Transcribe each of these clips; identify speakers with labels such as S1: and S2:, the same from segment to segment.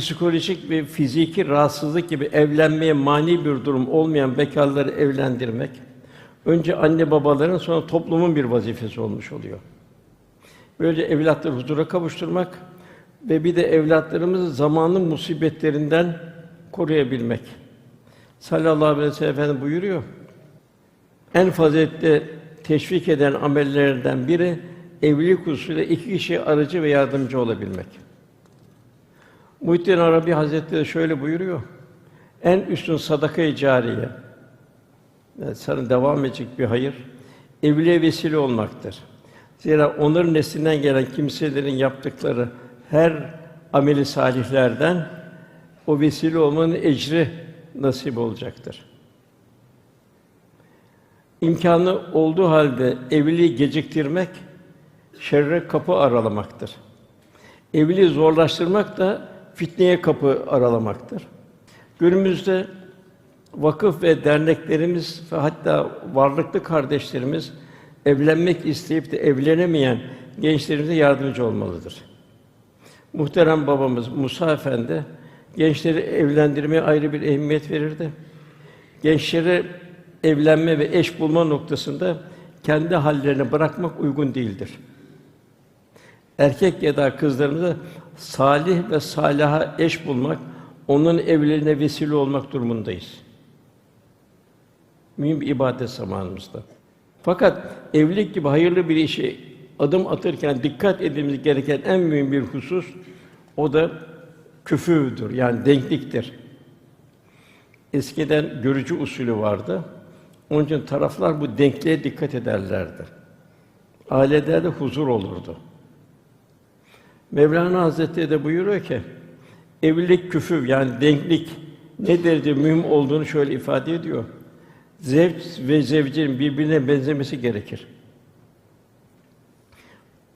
S1: psikolojik ve fiziki rahatsızlık gibi evlenmeye mani bir durum olmayan bekarları evlendirmek önce anne babaların sonra toplumun bir vazifesi olmuş oluyor. Böylece evlatları huzura kavuşturmak ve bir de evlatlarımızı zamanın musibetlerinden koruyabilmek. Sallallahu aleyhi ve sellem Efendimiz buyuruyor. En faziletli teşvik eden amellerden biri evlilik hususuyla iki kişi aracı ve yardımcı olabilmek. Muhittin Arabi Hazretleri şöyle buyuruyor. En üstün sadaka-i cariye, yani sana devam edecek bir hayır, evliliğe vesile olmaktır. Zira onların neslinden gelen kimselerin yaptıkları her ameli salihlerden o vesile olmanın ecri nasip olacaktır. İmkanı olduğu halde evliliği geciktirmek şerre kapı aralamaktır. Evliliği zorlaştırmak da fitneye kapı aralamaktır. Günümüzde vakıf ve derneklerimiz ve hatta varlıklı kardeşlerimiz evlenmek isteyip de evlenemeyen gençlerimize yardımcı olmalıdır. Muhterem babamız Musa Efendi gençleri evlendirmeye ayrı bir ehemmiyet verirdi. Gençlere evlenme ve eş bulma noktasında kendi hallerine bırakmak uygun değildir. Erkek ya da kızlarımıza salih ve salaha eş bulmak, onun evliliğine vesile olmak durumundayız. Mühim bir ibadet zamanımızda. Fakat evlilik gibi hayırlı bir işe adım atırken dikkat edilmemiz gereken en mühim bir husus o da küfüdür yani denkliktir. Eskiden görücü usulü vardı. Onun için taraflar bu denkliğe dikkat ederlerdi. Ailelerde huzur olurdu. Mevlana Hazretleri de buyuruyor ki evlilik küfür yani denklik ne derece mühim olduğunu şöyle ifade ediyor. Zevç ve zevcin birbirine benzemesi gerekir.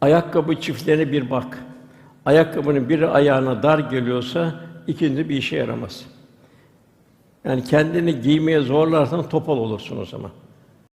S1: Ayakkabı çiftlerine bir bak. Ayakkabının biri ayağına dar geliyorsa ikinci bir işe yaramaz. Yani kendini giymeye zorlarsan topal olursun o zaman.